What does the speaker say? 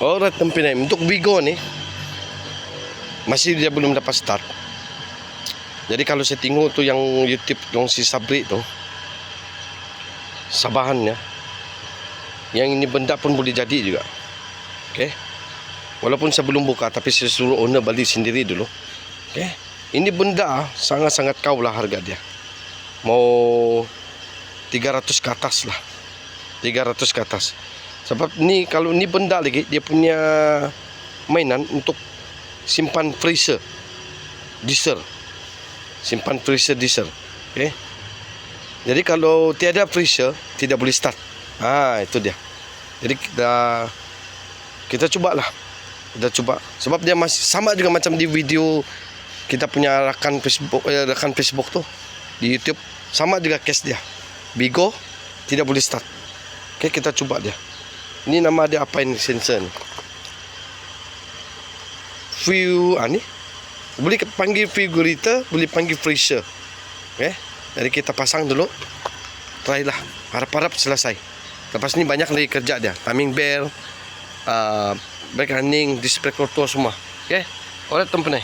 Alright, ng Pinay. Untuk Bigo ni, masih dia belum dapat start. Jadi kalau saya tengok tu yang YouTube yang si Sabri tu, sabahannya, yang ini benda pun boleh jadi juga. Okay? Walaupun saya belum buka, tapi saya suruh owner balik sendiri dulu. Okay? Ini benda sangat-sangat kau lah harga dia. Mau 300 ke atas lah. 300 ke atas. Sebab ni kalau ni benda lagi dia punya mainan untuk simpan freezer diesel. Simpan freezer diesel. Okey. Jadi kalau tiada freezer tidak boleh start. Ha itu dia. Jadi kita kita cubalah. Kita cuba sebab dia masih sama juga macam di video kita punya rakan Facebook eh, rakan Facebook tu di YouTube sama juga case dia. Bigo tidak boleh start. Okey kita cuba dia. Ini nama dia apa ini sensor ni? View ah ni. Boleh panggil figurator, boleh panggil freezer. Okay? Jadi kita pasang dulu. Try lah. Harap-harap selesai. Lepas ni banyak lagi kerja dia. Timing bell, uh, brake running, display control semua. Okay? Alright, tempat ni.